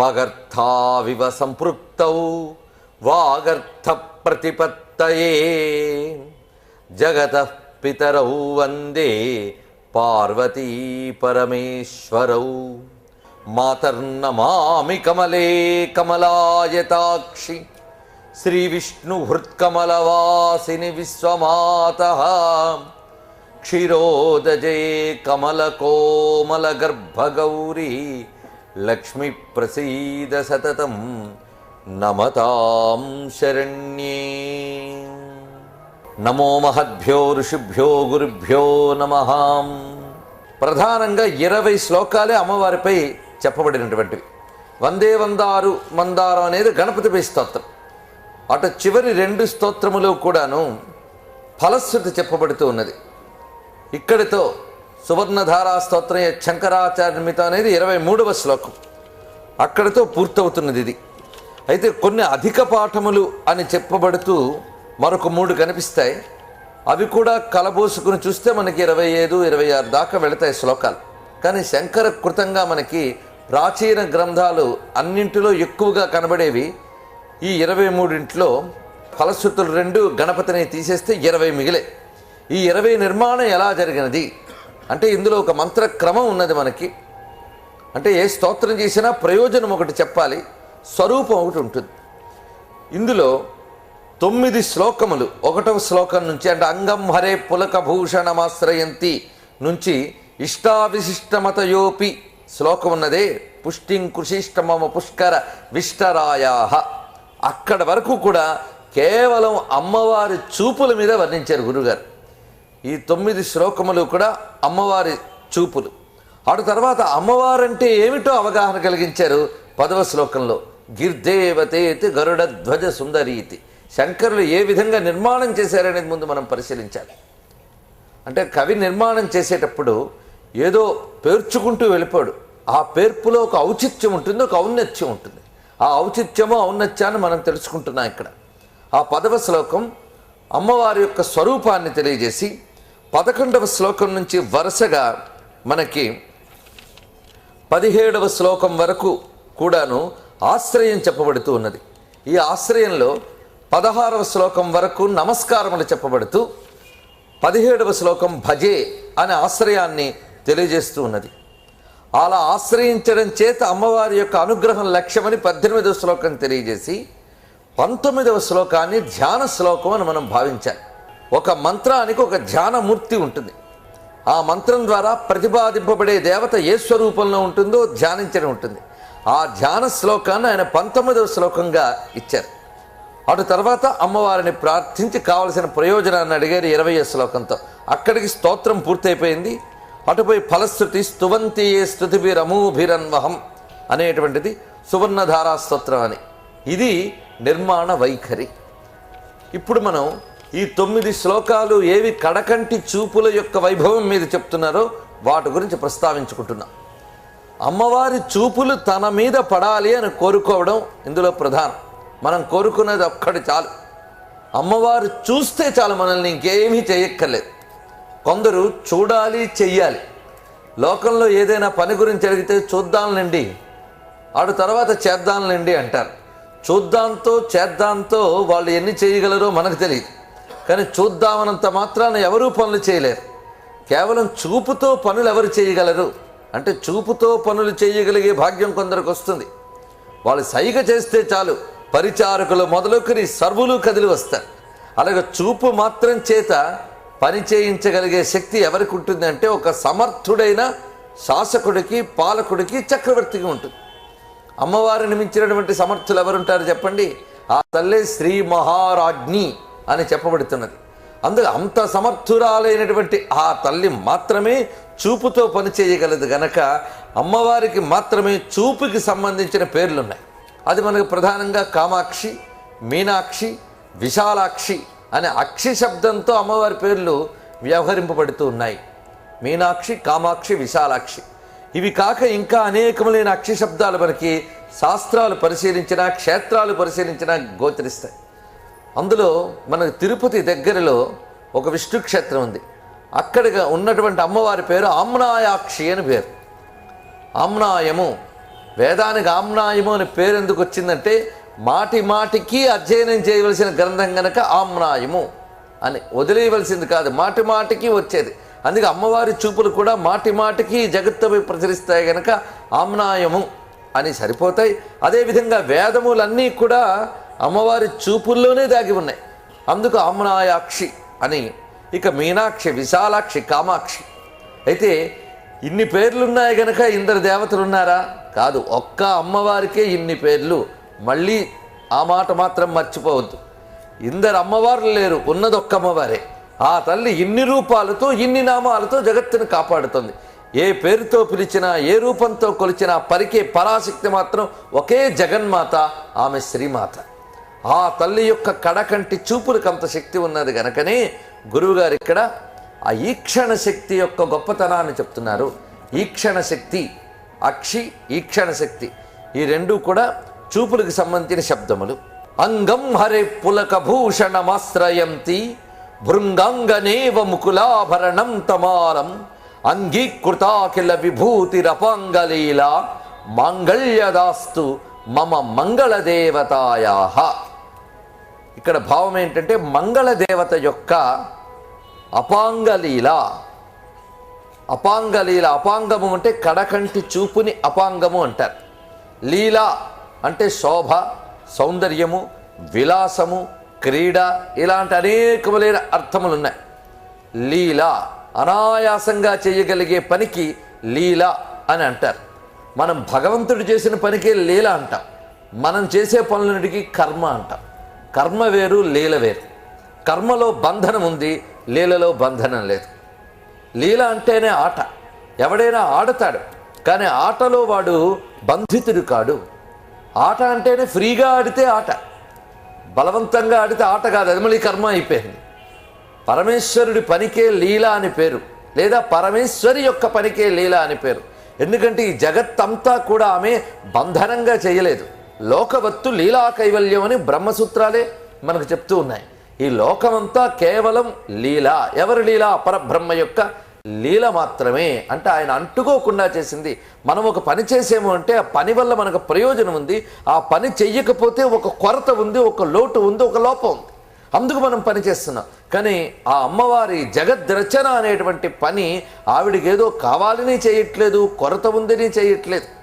వాగర్థావివ సంపృక్తౌ వాగర్థ ప్రతిపత్తయే జగత పితరౌ వందే పార్వతీ పరమేశ్వరౌ. మాతర్నమామి కమలే కమలాయతాక్షి శ్రీవిష్ణుహృత్కమలవాసిని విశ్వమాత. క్షీరోదజే కమలకోమలగర్భగౌరీ లక్ష్మి ప్రసీద సతతం నమతాం శరణ్యే. నమో మహద్భ్యో ఋషిభ్యో గురుభ్యో నమ. ప్రధానంగా ఇరవై శ్లోకాలే అమ్మవారిపై చెప్పబడినటువంటివి. వందే వందారు మందారం అనేది గణపతిపై స్తోత్రం. అటు చివరి రెండు స్తోత్రములు కూడాను ఫలశ్రుతి చెప్పబడుతూ ఉన్నది. ఇక్కడితో సువర్ణధారా స్తోత్రం శంకరాచార్యమిత అనేది ఇరవై మూడవ శ్లోకం. అక్కడితో పూర్తవుతున్నది ఇది. అయితే కొన్ని అధిక పాఠములు అని చెప్పబడుతూ మరొక మూడు కనిపిస్తాయి. అవి కూడా కలబోసుకుని చూస్తే మనకి ఇరవై ఐదు ఇరవై ఆరు దాకా వెళతాయి శ్లోకాలు. కానీ శంకర కృతంగా మనకి ప్రాచీన గ్రంథాలు అన్నింటిలో ఎక్కువగా కనబడేవి. ఈ ఇరవై మూడింట్లో ఫలశ్రుతులు రెండు గణపతిని తీసేస్తే ఇరవై మిగిలే. ఈ ఇరవై నిర్మాణం ఎలా జరిగినది? అంటే ఇందులో ఒక మంత్ర క్రమం ఉన్నది మనకి. అంటే ఏ స్తోత్రం చేసినా ప్రయోజనం ఒకటి చెప్పాలి స్వరూపం ఒకటి ఉంటుంది. ఇందులో తొమ్మిది శ్లోకములు ఒకటవ శ్లోకం నుంచి అంటే అంగం హరే పులక భూషణమాశ్రయంతి నుంచి ఇష్టావిశిష్టమతయోపి శ్లోకం ఉన్నదే. పుష్టిం కృషిష్టమమ పుష్కర విష్టరాయా అక్కడ వరకు కూడా కేవలం అమ్మవారి చూపుల మీద వర్ణించారు గురుగారు. ఈ తొమ్మిది శ్లోకములు కూడా అమ్మవారి చూపులు. అటు తర్వాత అమ్మవారంటే ఏమిటో అవగాహన కలిగించారు పదవ శ్లోకంలో. గిర్దేవతేతి గరుడ ధ్వజ సుందరీతి. శంకరులు ఏ విధంగా నిర్మాణం చేశారనేది ముందు మనం పరిశీలించాలి. అంటే కవి నిర్మాణం చేసేటప్పుడు ఏదో పేర్చుకుంటూ వెళ్ళిపోడు. ఆ పేర్పులో ఒక ఔచిత్యం ఉంటుంది ఒక ఔన్నత్యం ఉంటుంది. ఆ ఔచిత్యము ఔన్నత్యాన్ని మనం తెలుసుకుంటున్నాం ఇక్కడ. ఆ పదవ శ్లోకం అమ్మవారి యొక్క స్వరూపాన్ని తెలియజేసి పదకొండవ శ్లోకం నుంచి వరుసగా మనకి పదిహేడవ శ్లోకం వరకు కూడాను ఆశ్రయం చెప్పబడుతూ ఉన్నది. ఈ ఆశ్రయంలో పదహారవ శ్లోకం వరకు నమస్కారములు చెప్పబడుతూ పదిహేడవ శ్లోకం భజే అనే ఆశ్రయాన్ని తెలియజేస్తూ ఉన్నది. అలా ఆశ్రయించడం చేత అమ్మవారి యొక్క అనుగ్రహం లక్ష్యమని పద్దెనిమిదవ శ్లోకం తెలియజేసి పంతొమ్మిదవ శ్లోకాన్ని ధ్యాన శ్లోకం అని మనం భావించాలి. ఒక మంత్రానికి ఒక ధ్యానమూర్తి ఉంటుంది. ఆ మంత్రం ద్వారా ప్రతిపాదింపబడే దేవత ఏ స్వరూపంలో ఉంటుందో ధ్యానించడం ఉంటుంది. ఆ ధ్యాన శ్లోకాన్ని ఆయన పంతొమ్మిదవ శ్లోకంగా ఇచ్చారు. అటు తర్వాత అమ్మవారిని ప్రార్థించి కావలసిన ప్రయోజనాన్ని అడిగారు ఇరవై శ్లోకంతో. అక్కడికి స్తోత్రం పూర్తయిపోయింది. అటుపై ఫలశ్రుతి స్తువంతి ఏ స్థుతిభిరమూభిరన్వహం అనేటువంటిది సువర్ణధారా స్తోత్రం అని. ఇది నిర్మాణ వైఖరి. ఇప్పుడు మనం ఈ తొమ్మిది శ్లోకాలు ఏవి కడకంటి చూపుల యొక్క వైభవం మీద చెప్తున్నారో వాటి గురించి ప్రస్తావించుకుంటున్నాం. అమ్మవారి చూపులు తన మీద పడాలి అని కోరుకోవడం ఇందులో ప్రధానం. మనం కోరుకునేది ఒక్కటి చాలు. అమ్మవారు చూస్తే చాలు మనల్ని ఇంకేమీ చేయక్కర్లేదు. కొందరు చూడాలి చెయ్యాలి. లోకంలో ఏదైనా పని గురించి అడిగితే చూద్దాంలేండి ఆడు తర్వాత చేద్దాంలేండి అంటారు. చూద్దాంతో చేద్దాంతో వాళ్ళు ఎన్ని చేయగలరో మనకు తెలియదు. కానీ చూద్దామనంత మాత్రాన ఎవరూ పనులు చేయలేరు. కేవలం చూపుతో పనులు ఎవరు చేయగలరు? అంటే చూపుతో పనులు చేయగలిగే భాగ్యం కొందరికి వస్తుంది వాళ్ళు సైగ చేస్తే చాలు పరిచారకులు మొదలుకొని సర్వులు కదిలి వస్తారు. అలాగే చూపు మాత్రం చేత పని చేయించగలిగే శక్తి ఎవరికి ఉంటుంది అంటే ఒక సమర్థుడైన శాసకుడికి పాలకుడికి చక్రవర్తికి ఉంటుంది. అమ్మవారిని మించినటువంటి సమర్థులు ఎవరుంటారు చెప్పండి? ఆ తల్లే శ్రీ మహారాజ్ని అని చెప్పబడుతున్నది. అందుకు అంత సమర్థురాలైనటువంటి ఆ తల్లి మాత్రమే చూపుతో పని చేయగలదు గనక అమ్మవారికి మాత్రమే చూపుకి సంబంధించిన పేర్లున్నాయి. అది మనకు ప్రధానంగా కామాక్షి మీనాక్షి విశాలాక్షి అనే అక్షి శబ్దంతో అమ్మవారి పేర్లు వ్యవహరింపబడుతూ ఉన్నాయి. మీనాక్షి కామాక్షి విశాలాక్షి. ఇవి కాక ఇంకా అనేకములైన అక్షి శబ్దాలు మనకి శాస్త్రాలు పరిశీలించినా క్షేత్రాలు పరిశీలించినా గోచరిస్తాయి. అందులో మనకు తిరుపతి దగ్గరలో ఒక విష్ణు క్షేత్రం ఉంది. అక్కడిగా ఉన్నటువంటి అమ్మవారి పేరు ఆమ్నాయాక్షి అని పేరు. ఆమ్నాయము వేదానికి ఆమ్నాయము అనే పేరు ఎందుకు వచ్చిందంటే మాటి మాటికి అధ్యయనం చేయవలసిన గ్రంథం గనక ఆమ్నాయము అని వదిలేయవలసింది కాదు మాటి మాటికి వచ్చేది. అందుకే అమ్మవారి చూపులు కూడా మాటి మాటికి జగత్తుపై ప్రచురిస్తాయి గనక ఆమ్నాయము అని సరిపోతాయి. అదేవిధంగా వేదములన్నీ కూడా అమ్మవారి చూపుల్లోనే దాగి ఉన్నాయి. అందుకు అమ్మనాయాక్షి అని ఇక మీనాక్షి విశాలాక్షి కామాక్షి. అయితే ఇన్ని పేర్లున్నాయి గనక ఇందరు దేవతలు ఉన్నారా కాదు ఒక్క అమ్మవారికే ఇన్ని పేర్లు. మళ్ళీ ఆ మాట మాత్రం మర్చిపోవద్దు. ఇందరు అమ్మవార్లు లేరు ఉన్నది ఒక్క అమ్మవారే. ఆ తల్లి ఇన్ని రూపాలతో ఇన్ని నామాలతో జగత్తును కాపాడుతుంది. ఏ పేరుతో పిలిచినా ఏ రూపంతో కొలిచినా పరికే పరాశక్తి మాత్రం ఒకే జగన్మాత ఆమె శ్రీమాత. ఆ తల్లి యొక్క కడకంటి చూపులకు అంత శక్తి ఉన్నది గనకనే గురువుగారు ఇక్కడ ఆ ఈక్షణ శక్తి యొక్క గొప్పతనాన్ని చెప్తున్నారు. ఈక్షణ శక్తి అక్షి ఈక్షణ శక్తి ఈ రెండు కూడా చూపులకు సంబంధించిన శబ్దములు. అంగం హరే పులక భూషణమాశ్రయంతి భృంగాంగనేవ ముకులాభరణం తమాలం అంగీకృతాఖిల విభూతిరపాంగలీల మాంగళ్యదాస్తు మమ మంగళదేవతాయా ఇక్కడ భావం ఏంటంటే మంగళదేవత యొక్క అపాంగలీల. అపాంగలీల అపాంగము అంటే కడకంటి చూపుని అపాంగము అంటారు. లీల అంటే శోభ సౌందర్యము విలాసము క్రీడ ఇలాంటి అనేకములైన అర్థములు ఉన్నాయి లీల అనాయాసంగా చేయగలిగే పనికి లీల అని అంటారు. మనం భగవంతుడు చేసిన పనికే లీల అంటాం. మనం చేసే పనులన్నిటికీ కర్మ అంటాం. కర్మ వేరు లీల వేరు. కర్మలో బంధనం ఉంది లీలలో బంధనం లేదు. లీల అంటేనే ఆట. ఎవడైనా ఆడతాడు కానీ ఆటలో వాడు బంధితుడు కాడు. ఆట అంటేనే ఫ్రీగా ఆడితే ఆట. బలవంతంగా ఆడితే ఆట కాదు అది మళ్ళీ కర్మ అయిపోయింది. పరమేశ్వరుడి పనికే లీల అని పేరు లేదా పరమేశ్వరి యొక్క పనికే లీల అని పేరు. ఎందుకంటే ఈ జగత్తంతా కూడా ఆమె బంధనంగా చేయలేదు. లోకవత్తు లీలా కైవల్యం అని బ్రహ్మసూత్రాలే మనకు చెప్తూ ఉన్నాయి. ఈ లోకమంతా కేవలం లీల. ఎవరి లీల? పరబ్రహ్మ యొక్క లీల మాత్రమే. అంటే ఆయన అంటుకోకుండా చేసింది. మనం ఒక పని చేసేము అంటే ఆ పని వల్ల మనకు ప్రయోజనం ఉంది. ఆ పని చెయ్యకపోతే ఒక కొరత ఉంది ఒక లోటు ఉంది ఒక లోపం ఉంది. అందుకు మనం పని చేస్తున్నాం. కానీ ఆ అమ్మవారి జగద్రచన అనేటువంటి పని ఆవిడికి ఏదో కావాలని చేయట్లేదు కొరత ఉందని చేయట్లేదు.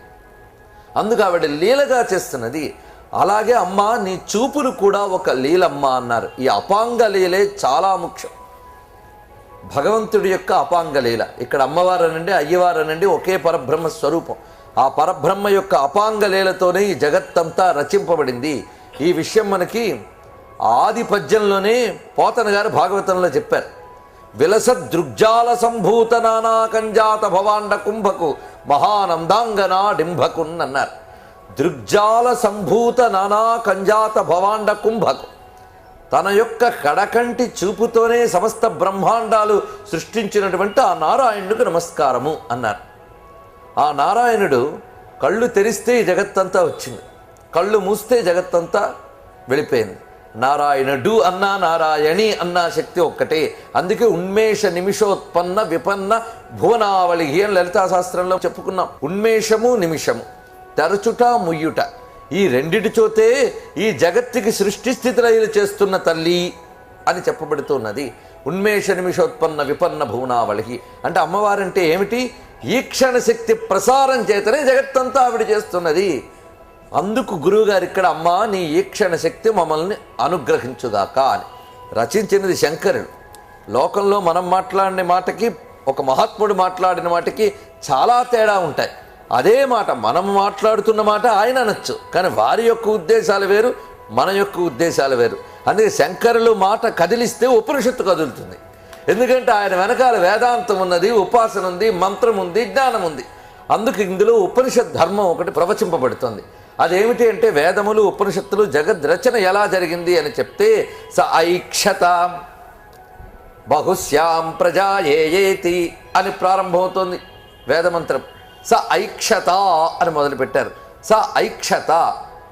అందుకు ఆవిడ లీలగా చేస్తున్నది అలాగే అమ్మ నీ చూపులు కూడా ఒక లీలమ్మ అన్నారు. ఈ అపాంగ లీలే చాలా ముఖ్యం. భగవంతుడి యొక్క అపాంగ లీల. ఇక్కడ అమ్మవారు అనండి అయ్యవారు అనండి ఒకే పరబ్రహ్మ స్వరూపం. ఆ పరబ్రహ్మ యొక్క అపాంగ లీలతోనే ఈ జగత్తంతా రచింపబడింది. ఈ విషయం మనకి ఆది పద్యంలోనే పోతన గారు భాగవతంలో చెప్పారు. విలస దృగ్జాల సంభూత నానా కంజాత భవాండ కుంభకు మహానందాంగనా డింభకున్ అన్నారు దృగ్జాల సంభూత నానా కంజాత భవాండ కుంభకు తన యొక్క కడకంటి చూపుతోనే సమస్త బ్రహ్మాండాలు సృష్టించినటువంటి ఆ నారాయణుడికి నమస్కారము అన్నారు. ఆ నారాయణుడు కళ్ళు తెరిస్తే జగత్తంతా వచ్చింది. కళ్ళు మూస్తే జగత్తంతా వెళ్ళిపోయింది. నారాయణుడు అన్నా నారాయణి అన్నా శక్తి ఒక్కటే. అందుకే ఉన్మేష నిమిషోత్పన్న విపన్న భువనావళి అని లలితాశాస్త్రంలో చెప్పుకున్నాం. ఉన్మేషము నిమిషము. తరచుట ముయ్యుట. ఈ రెండిటి చోతే ఈ జగత్తుకి సృష్టి స్థితిలయలు చేస్తున్న తల్లి అని చెప్పబడుతున్నది. ఉన్మేష నిమిషోత్పన్న విపన్న భువనావళి. అంటే అమ్మవారంటే ఏమిటి? ఈక్షణ శక్తి ప్రసారం చేతనే జగత్తంతా ఆవిడ చేస్తున్నది. అందుకు గురువుగారు ఇక్కడ అమ్మా నీ ఈక్షణ శక్తి మమ్మల్ని అనుగ్రహించుదాకా అని. రచించినది శంకరుడు. లోకంలో మనం మాట్లాడిన మాటకి ఒక మహాత్ముడు మాట్లాడిన మాటకి చాలా తేడా ఉంటాయి. అదే మాట మనం మాట్లాడుతున్న మాట ఆయన అనొచ్చు కానీ వారి యొక్క ఉద్దేశాలు వేరు మన యొక్క ఉద్దేశాలు వేరు. అందుకే శంకరులు మాట కదిలిస్తే ఉపనిషత్తు కదులుతుంది. ఎందుకంటే ఆయన వెనకాల వేదాంతం ఉన్నది ఉపాసన ఉంది మంత్రం ఉంది జ్ఞానం ఉంది. అందుకు ఇందులో ఉపనిషత్ ధర్మం ఒకటి ప్రవచింపబడుతుంది. అదేమిటి అంటే వేదములు ఉపనిషత్తులు జగద్రచన ఎలా జరిగింది అని చెప్తే స ఐక్షత బహుశ్యాం ప్రజా ఏయేతి అని ప్రారంభమవుతోంది వేదమంత్రం. స ఐక్షత అని మొదలుపెట్టారు. స ఐక్షత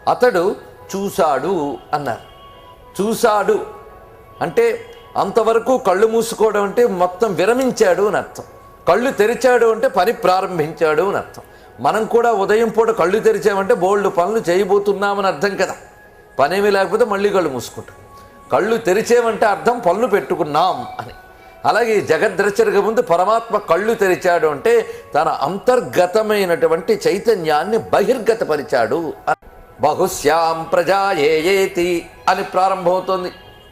అతడు చూశాడు అన్నారు. చూశాడు అంటే అంతవరకు కళ్ళు మూసుకోవడం అంటే మొత్తం విరమించాడు అని అర్థం. కళ్ళు తెరిచాడు అంటే పని ప్రారంభించాడు అని అర్థం. మనం కూడా ఉదయం పూట కళ్ళు తెరిచామంటే బోల్డ్ పనులు చేయబోతున్నామని అర్థం కదా. పనేమీ లేకపోతే మళ్ళీ కళ్ళు మూసుకుంటాం. కళ్ళు తెరిచేమంటే అర్థం పనులు పెట్టుకున్నాం అని. అలాగే జగద్రచరిక ముందు పరమాత్మ కళ్ళు తెరిచాడు అంటే తన అంతర్గతమైనటువంటి చైతన్యాన్ని బహిర్గతపరిచాడు అని. బహుశ్యాం ప్రజా ఏయేతి అని ప్రారంభమవుతోంది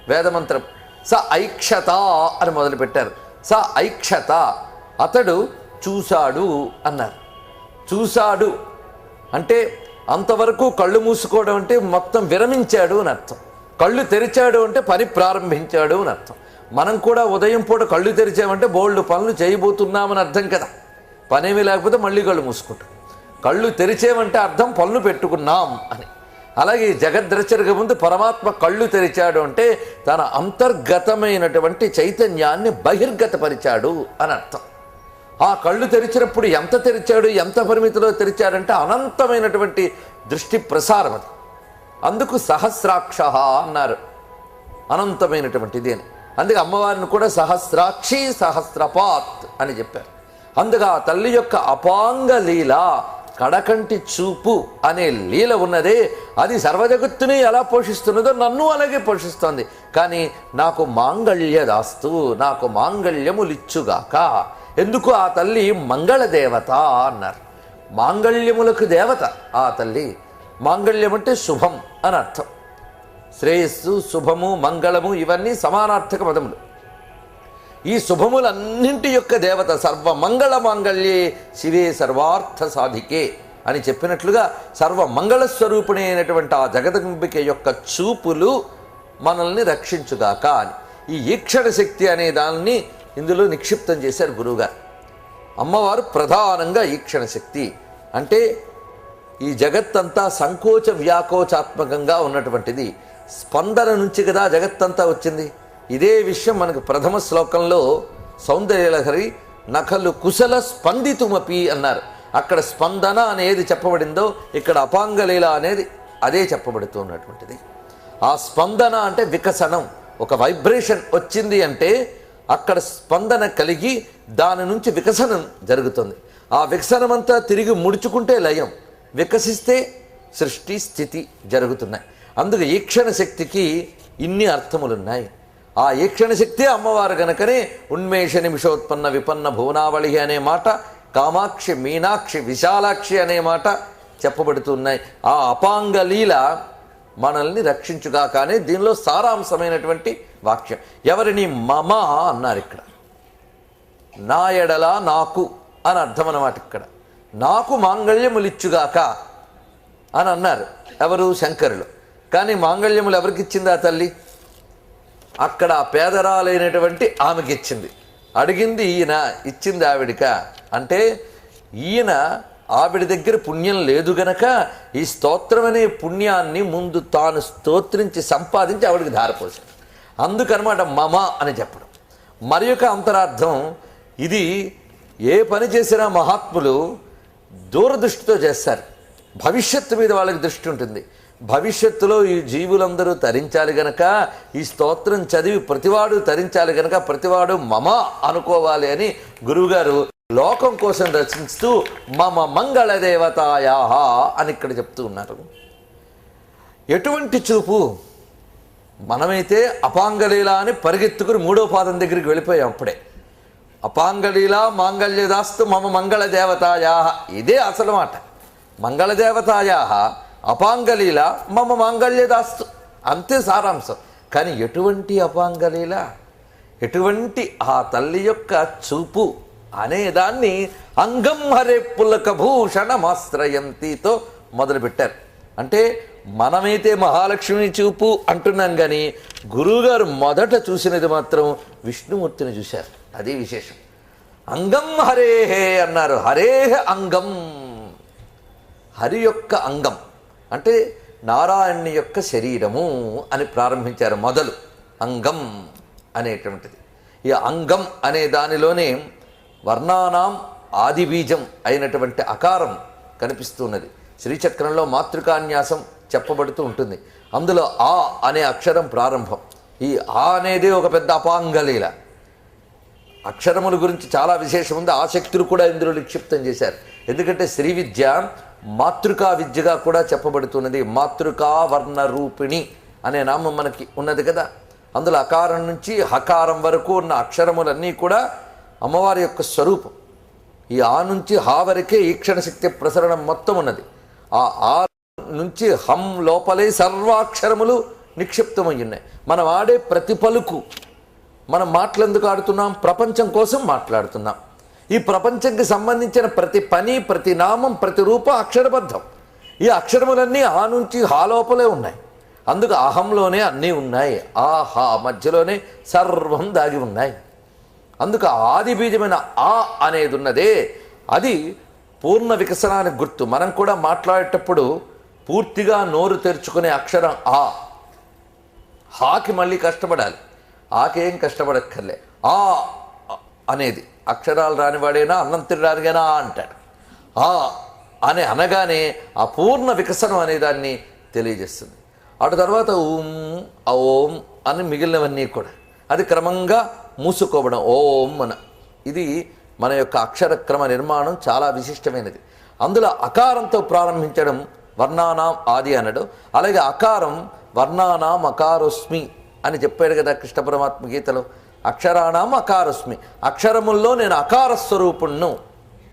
వేదమంత్రం. స ఐక్షత అని మొదలుపెట్టారు. స ఐక్షత. అతడు చూశాడు అన్నారు. చూశాడు. అంటే అంతవరకు కళ్ళు మూసుకోవడం అంటే మొత్తం విరమించాడు అని అర్థం. కళ్ళు తెరిచాడు అంటే పని ప్రారంభించాడు అని అర్థం. మనం కూడా ఉదయం పూట కళ్ళు తెరిచామంటే బోల్డ్ పనులు చేయబోతున్నామని అర్థం కదా. పనేమీ లేకపోతే మళ్ళీ కళ్ళు మూసుకుంటాం. కళ్ళు తెరిచేమంటే అర్థం పనులు పెట్టుకున్నాం అని. అలాగే ఈ ముందు పరమాత్మ కళ్ళు తెరిచాడు అంటే తన అంతర్గతమైనటువంటి చైతన్యాన్ని బహిర్గతపరిచాడు అని అర్థం. ఆ కళ్ళు తెరిచినప్పుడు ఎంత తెరిచాడు ఎంత పరిమితిలో తెరిచాడంటే అనంతమైనటువంటి దృష్టి ప్రసారం అది. అందుకు సహస్రాక్ష అన్నారు. అనంతమైనటువంటిది అని. అందుకే అమ్మవారిని కూడా సహస్రాక్షి సహస్రపాత్ అని చెప్పారు. అందుకు ఆ తల్లి యొక్క అపాంగ లీల కడకంటి చూపు అనే లీల ఉన్నదే అది సర్వజగత్తుని ఎలా పోషిస్తున్నదో నన్ను అలాగే పోషిస్తోంది. కానీ నాకు మాంగళ్య దాస్తు నాకు మాంగళ్యములిచ్చుగాక. ఎందుకు ఆ తల్లి మంగళ దేవత అన్నారు? మాంగళ్యములకు దేవత ఆ తల్లి. మాంగళ్యం అంటే శుభం అని అర్థం. శ్రేయస్సు శుభము మంగళము ఇవన్నీ సమానార్థక పదములు. ఈ శుభములన్నింటి యొక్క దేవత సర్వ మంగళ మాంగళ్యే శివే సర్వార్థ సాధికే అని చెప్పినట్లుగా సర్వ మంగళ స్వరూపిణి అయినటువంటి ఆ జగదంబిక యొక్క చూపులు మనల్ని రక్షించుగాక అని. ఈ ఈక్షణ శక్తి అనే దాన్ని ఇందులో నిక్షిప్తం చేశారు గురువుగారు అమ్మవారు ప్రధానంగా ఈక్షణ శక్తి అంటే ఈ జగత్తంతా సంకోచ వ్యాకోచాత్మకంగా ఉన్నటువంటిది. స్పందన నుంచి కదా జగత్తంతా వచ్చింది. ఇదే విషయం మనకు ప్రథమ శ్లోకంలో సౌందర్యలహరి నఖలు కుశల స్పందితుమపి అన్నారు. అక్కడ స్పందన అనేది చెప్పబడిందో ఇక్కడ అపాంగలీల అనేది అదే చెప్పబడుతున్నటువంటిది ఆ స్పందన అంటే వికసనం ఒక వైబ్రేషన్ వచ్చింది అంటే అక్కడ స్పందన కలిగి దాని నుంచి వికసనం జరుగుతుంది. ఆ వికసనమంతా తిరిగి ముడుచుకుంటే లయం. వికసిస్తే సృష్టి స్థితి జరుగుతున్నాయి. అందుకు ఈక్షణ శక్తికి ఇన్ని అర్థములున్నాయి. ఆ ఈక్షణ శక్తి అమ్మవారు గనకనే ఉన్మేష నిమిషోత్పన్న విపన్న భువనావళి అనే మాట కామాక్షి మీనాక్షి విశాలాక్షి అనే మాట చెప్పబడుతున్నాయి. ఆ అపాంగ లీల మనల్ని రక్షించుగా కానీ దీనిలో సారాంశమైనటువంటి వాక్యం. ఎవరిని మమ అన్నారు ఇక్కడ. నా ఎడల నాకు అని అర్థం అన్నమాట ఇక్కడ. నాకు మాంగళ్యములిచ్చుగాక అని అన్నారు ఎవరు? శంకరులు. కానీ మాంగళ్యములు ఎవరికిచ్చింది ఆ తల్లి? అక్కడ పేదరాలైనటువంటి ఆమెకి ఇచ్చింది. అడిగింది ఈయన ఇచ్చింది ఆవిడిక. అంటే ఈయన ఆవిడ దగ్గర పుణ్యం లేదు గనక ఈ స్తోత్రం అనే పుణ్యాన్ని ముందు తాను స్తోత్రించి సంపాదించి ఆవిడికి ధారపోసాడు అందుకనమాట మమ అని చెప్పడం. మరి యొక్క అంతరార్థం ఇది ఏ పని చేసినా మహాత్ములు దూరదృష్టితో చేస్తారు. భవిష్యత్తు మీద వాళ్ళకి దృష్టి ఉంటుంది. భవిష్యత్తులో ఈ జీవులందరూ తరించాలి గనక ఈ స్తోత్రం చదివి ప్రతివాడు తరించాలి గనక ప్రతివాడు మమ అనుకోవాలి అని గురువుగారు లోకం కోసం రచిస్తూ మమ మంగళదేవతాయా అని ఇక్కడ చెప్తూ ఉన్నారు. ఎటువంటి చూపు? మనమైతే అపాంగలీల అని పరిగెత్తుకుని మూడో పాదం దగ్గరికి వెళ్ళిపోయాం అప్పుడే. అపాంగళీల మాంగళ్యదాస్తు మమ మంగళ దేవతాయా ఇదే అసలు మాట. మంగళదేవతాయా అపాంగలీల మమ మాంగళ్యదాస్తు. అంతే సారాంశం. కానీ ఎటువంటి అపాంగలీల? ఎటువంటి ఆ తల్లి యొక్క చూపు అనేదాన్ని అంగం హరే పులక భూషణమాశ్రయంతితో మొదలుపెట్టారు. అంటే మనమైతే మహాలక్ష్మిని చూపు అంటున్నాం కానీ గురువుగారు మొదట చూసినది మాత్రం విష్ణుమూర్తిని చూశారు. అది విశేషం. అంగం హరేహే అన్నారు. హరేహ అంగం. హరి యొక్క అంగం. అంటే నారాయణుని యొక్క శరీరము అని ప్రారంభించారు మొదలు. అంగం అనేటువంటిది. ఈ అంగం అనే దానిలోనే వర్ణానాం ఆది బీజం అయినటువంటి అకారం కనిపిస్తున్నది. శ్రీచక్రంలో మాతృకాన్యాసం చెప్పబడుతూ ఉంటుంది. అందులో ఆ అనే అక్షరం ప్రారంభం. ఈ ఆ అనేది ఒక పెద్ద అపాంగలీల అక్షరముల గురించి చాలా విశేషం ఉంది. ఆసక్తులు కూడా ఇందులో నిక్షిప్తం చేశారు. ఎందుకంటే శ్రీ విద్య మాతృకా విద్యగా కూడా చెప్పబడుతున్నది. మాతృకా వర్ణ రూపిణి అనే నామం మనకి ఉన్నది కదా. అందులో అకారం నుంచి హకారం వరకు ఉన్న అక్షరములన్నీ కూడా అమ్మవారి యొక్క స్వరూపం. ఈ ఆ నుంచి హా వరకే ఈక్షణ శక్తి ప్రసరణం మొత్తం ఉన్నది. ఆ ఆ నుంచి హం లోపలే సర్వాక్షరములు నిక్షిప్తమై ఉన్నాయి మనం ఆడే ప్రతి పలుకు మనం మాటలెందుకు ఆడుతున్నాం? ప్రపంచం కోసం మాట్లాడుతున్నాం. ఈ ప్రపంచంకి సంబంధించిన ప్రతి పని ప్రతి నామం ప్రతి రూపం అక్షరబద్ధం. ఈ అక్షరములన్నీ ఆ నుంచి హా లోపలే ఉన్నాయి. అందుకు అహంలోనే అన్నీ ఉన్నాయి. ఆ హా మధ్యలోనే సర్వం దాగి ఉన్నాయి. అందుకు ఆది బీజమైన ఆ అనేది ఉన్నదే అది పూర్ణ వికసనానికి గుర్తు. మనం కూడా మాట్లాడేటప్పుడు పూర్తిగా నోరు తెరుచుకునే అక్షరం ఆ. హాకి మళ్ళీ కష్టపడాలి. ఆకేం కష్టపడక్కర్లే. ఆ అనేది. అక్షరాలు రానివాడైనా అన్నం తినడానికైనా ఆ అంటాడు. ఆ అని అనగానే ఆ పూర్ణ వికసనం అనే దాన్ని తెలియజేస్తుంది. అటు తర్వాత ఓం ఓం అని మిగిలినవన్నీ కూడా. అది క్రమంగా మూసుకోవడం ఓం మన ఇది మన యొక్క అక్షరక్రమ నిర్మాణం చాలా విశిష్టమైనది. అందులో అకారంతో ప్రారంభించడం వర్ణానాం ఆది అన్నాడు. అలాగే అకారం వర్ణానాం అకారోస్మి అని చెప్పాడు కదా కృష్ణ పరమాత్మ గీతలో. అక్షరాణం అకారస్మి. అక్షరముల్లో నేను అకార స్వరూపుణ్ణు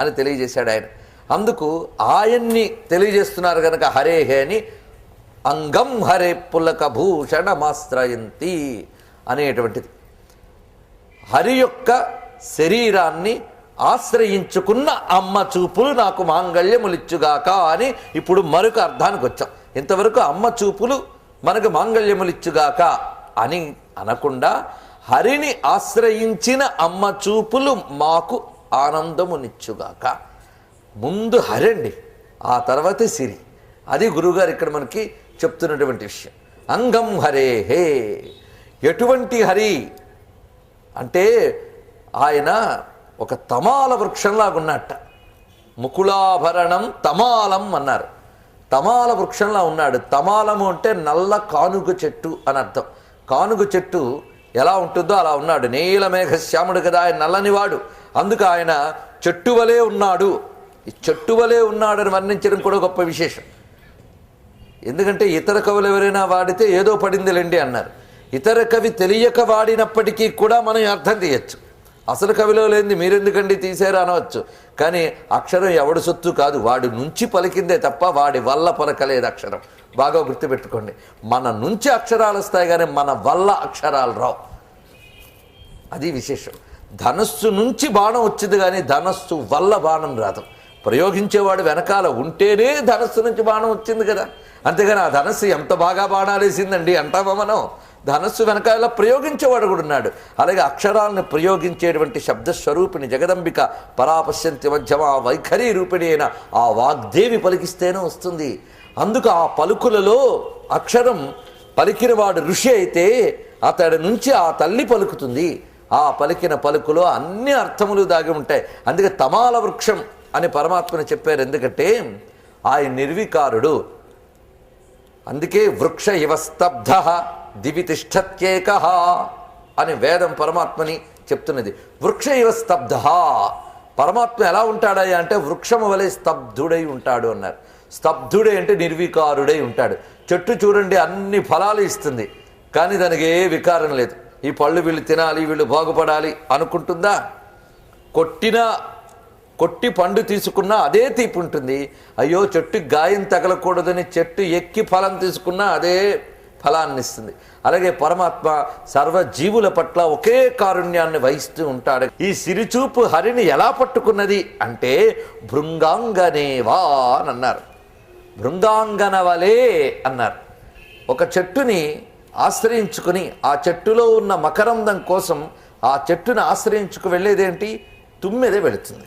అని తెలియజేశాడు ఆయన. అందుకు ఆయన్ని తెలియజేస్తున్నారు కనుక హరే హే అని అంగం హరే పులక భూషణమాశ్రయంతి అనేటువంటిది. హరి యొక్క శరీరాన్ని ఆశ్రయించుకున్న అమ్మ చూపులు నాకు మాంగళ్యములిచ్చుగాక అని ఇప్పుడు మరొక అర్థానికి వచ్చాం. ఇంతవరకు అమ్మ చూపులు మనకు మాంగళ్యములిచ్చుగాక అని అనకుండా హరిని ఆశ్రయించిన అమ్మ చూపులు మాకు ఆనందమునిచ్చుగాక. ముందు హరండి ఆ తర్వాత సిరి. అది గురువుగారు ఇక్కడ మనకి చెప్తున్నటువంటి విషయం. అంగం హరే హే. ఎటువంటి హరి? అంటే ఆయన ఒక తమాల వృక్షంలాగా ఉన్నట్ట ముకుళాభరణం తమాలం అన్నారు. తమాల వృక్షంలా ఉన్నాడు. తమాలము అంటే నల్ల కానుగ చెట్టు అని అర్థం కానుగ చెట్టు ఎలా ఉంటుందో అలా ఉన్నాడు. నీలమేఘ శ్యాముడు కదా ఆయన నల్లనివాడు అందుకు ఆయన చెట్టు వలే ఉన్నాడు. ఈ చెట్టు వలే ఉన్నాడని వర్ణించడం కూడా గొప్ప విశేషం. ఎందుకంటే ఇతర కవులు ఎవరైనా వాడితే ఏదో పడిందిలేండి అన్నారు. ఇతర కవి తెలియక వాడినప్పటికీ కూడా మనం అర్థం తీయచ్చు. అసలు కవిలో లేనిది మీరెందుకండి తీసారు అనవచ్చు. కానీ అక్షరం ఎవడు సొత్తు కాదు. వాడి నుంచి పలికిందే తప్ప వాడి వల్ల పలకలేదు అక్షరం. బాగా గుర్తుపెట్టుకోండి. మన నుంచి అక్షరాలు వస్తాయి కానీ మన వల్ల అక్షరాలు రావు. అది విశేషం. ధనస్సు నుంచి బాణం వచ్చింది కానీ ధనస్సు వల్ల బాణం రాదు. ప్రయోగించేవాడు వెనకాల ఉంటేనే ధనస్సు నుంచి బాణం వచ్చింది కదా. అంతేగాని ఆ ధనస్సు ఎంత బాగా బాణాలేసిందండి అంటామా మనం? ధనస్సు వెనకాల ప్రయోగించేవాడు కూడా ఉన్నాడు. అలాగే అక్షరాలను ప్రయోగించేటువంటి శబ్దస్వరూపిణి జగదంబిక పరాపశ్యంతి మధ్యమ వైఖరి రూపిణి అయిన ఆ వాగ్దేవి పలికిస్తేనే వస్తుంది. అందుకు ఆ పలుకులలో అక్షరం పలికినవాడు ఋషి అయితే అతడి నుంచి ఆ తల్లి పలుకుతుంది. ఆ పలికిన పలుకులో అన్ని అర్థములు దాగి ఉంటాయి. అందుకే తమాల వృక్షం అని పరమాత్మని చెప్పారు. ఎందుకంటే ఆయన నిర్వికారుడు. అందుకే వృక్ష ఇవ స్తబ్ధ. దివితిష్టత్యేక అని వేదం పరమాత్మని చెప్తున్నది. వృక్ష ఇవ స్తబ్ధ. పరమాత్మ ఎలా ఉంటాడయ్యా అంటే వృక్షము వలె స్తబ్ధుడై ఉంటాడు అన్నారు. స్తబ్ధుడై అంటే నిర్వికారుడై ఉంటాడు. చెట్టు చూడండి అన్ని ఫలాలు ఇస్తుంది. కానీ దానికి ఏ వికారం లేదు. ఈ పళ్ళు వీళ్ళు తినాలి వీళ్ళు బాగుపడాలి అనుకుంటుందా? కొట్టినా కొట్టి పండు తీసుకున్నా అదే తీపి ఉంటుంది అయ్యో చెట్టు గాయం తగలకూడదని చెట్టు ఎక్కి ఫలం తీసుకున్నా అదే ఫలాన్ని ఇస్తుంది. అలాగే పరమాత్మ సర్వజీవుల పట్ల ఒకే కారుణ్యాన్ని వహిస్తూ ఉంటాడు. ఈ సిరిచూపు హరిని ఎలా పట్టుకున్నది అంటే భృంగాంగనేవా అని అన్నారు. భృంగాంగన వలే అన్నారు. ఒక చెట్టుని ఆశ్రయించుకుని ఆ చెట్టులో ఉన్న మకరందం కోసం ఆ చెట్టుని ఆశ్రయించుకు వెళ్ళేదేంటి? తుమ్మెద వెళుతుంది.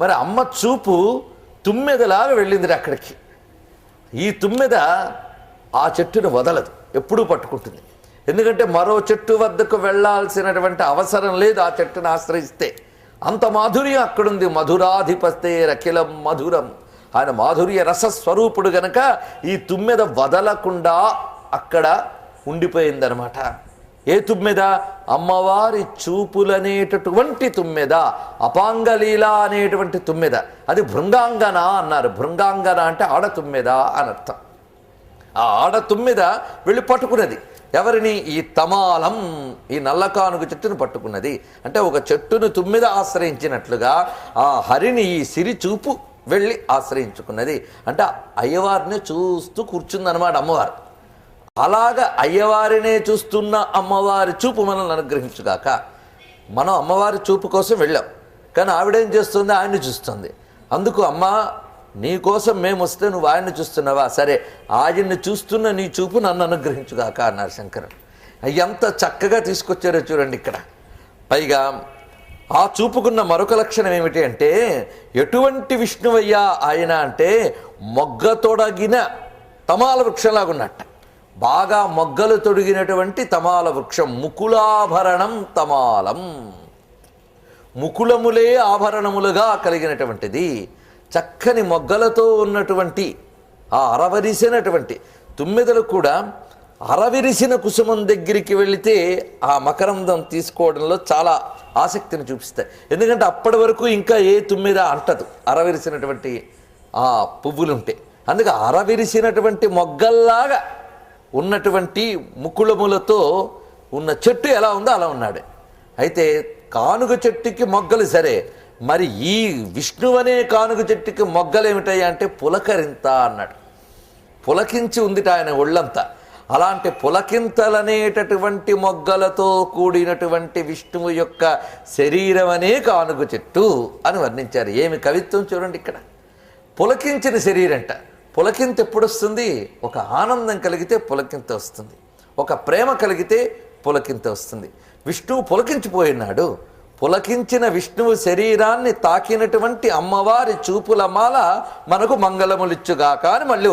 మరి అమ్మ చూపు తుమ్మెదలాగా వెళ్ళింది అక్కడికి. ఈ తుమ్మెద ఆ చెట్టును వదలదు ఎప్పుడూ పట్టుకుంటుంది. ఎందుకంటే మరో చెట్టు వద్దకు వెళ్ళాల్సినటువంటి అవసరం లేదు ఆ చెట్టును ఆశ్రయిస్తే. అంత మాధుర్యం అక్కడుంది. మధురాధిపస్తే రఖిలం మధురం. ఆయన మాధుర్య రసస్వరూపుడు గనక ఈ తుమ్మెద వదలకుండా అక్కడ ఉండిపోయిందనమాట ఏ తుమ్మెద? అమ్మవారి చూపులనేటటువంటి తుమ్మెద అపాంగలీల అనేటువంటి తుమ్మెద. అది భృంగాంగన అన్నారు. భృంగాంగన అంటే ఆడ తుమ్మెద అని అర్థం ఆ ఆడ తుమ్మిద వెళ్ళి పట్టుకున్నది. ఎవరిని? ఈ తమాలం ఈ నల్లకానుగు చెట్టును పట్టుకున్నది. అంటే ఒక చెట్టును తుమ్మిద ఆశ్రయించినట్లుగా ఆ హరిని ఈ సిరి చూపు వెళ్ళి ఆశ్రయించుకున్నది. అంటే అయ్యవారిని చూస్తూ కూర్చుందన్నమాట అమ్మవారు. అలాగ అయ్యవారినే చూస్తున్న అమ్మవారి చూపు మనల్ని అనుగ్రహించుగాక మనం అమ్మవారి చూపు కోసం వెళ్ళాం. కానీ ఆవిడేం చేస్తుంది? ఆయన్ని చూస్తుంది. అందుకు అమ్మ నీకోసం మేము వస్తే నువ్వు ఆయన్ని చూస్తున్నావా? సరే ఆయన్ని చూస్తున్న నీ చూపు నన్ను అనుగ్రహించుగాక అన్నారు శంకరుడు ఎంత చక్కగా తీసుకొచ్చారో చూడండి ఇక్కడ. పైగా ఆ చూపుకున్న మరొక లక్షణం ఏమిటి అంటే ఎటువంటి విష్ణువయ్యా ఆయన అంటే మొగ్గ తొడగిన తమాల వృక్షంలాగున్నట్ట. బాగా మొగ్గలు తొడిగినటువంటి తమాల వృక్షం ముకులాభరణం తమాలం. ముకులములే ఆభరణములుగా కలిగినటువంటిది. చక్కని మొగ్గలతో ఉన్నటువంటి ఆ అరవరిసినటువంటి తుమ్మెదలు కూడా అరవిరిసిన కుసుమం దగ్గరికి వెళితే ఆ మకరందం తీసుకోవడంలో చాలా ఆసక్తిని చూపిస్తాయి. ఎందుకంటే అప్పటి వరకు ఇంకా ఏ తుమ్మిద అంటదు. అరవిరిసినటువంటి ఆ పువ్వులుంటే. అందుకే అరవిరిసినటువంటి మొగ్గల్లాగా ఉన్నటువంటి ముకుళములతో ఉన్న చెట్టు ఎలా ఉందో అలా ఉన్నాడు. అయితే కానుగ చెట్టుకి మొగ్గలు సరే మరి ఈ విష్ణువు అనే కానుగ చెట్టుకి మొగ్గలు ఏమిటాయి అంటే పులకరింత అన్నాడు. పులకించి ఉందిట ఆయన ఒళ్ళంతా. అలాంటి పులకింతలనేటటువంటి మొగ్గలతో కూడినటువంటి విష్ణువు యొక్క శరీరం అనే కానుగ చెట్టు అని వర్ణించారు. ఏమి కవిత్వం చూడండి ఇక్కడ. పులకించిన శరీరంట. పులకింత ఎప్పుడు వస్తుంది ఒక ఆనందం కలిగితే పులకింత వస్తుంది. ఒక ప్రేమ కలిగితే పులకింత వస్తుంది. విష్ణువు పులకించిపోయినాడు. పులకించిన విష్ణువు శరీరాన్ని తాకినటువంటి అమ్మవారి చూపుల మాల మనకు మంగళములిచ్చుగాక అని మళ్ళీ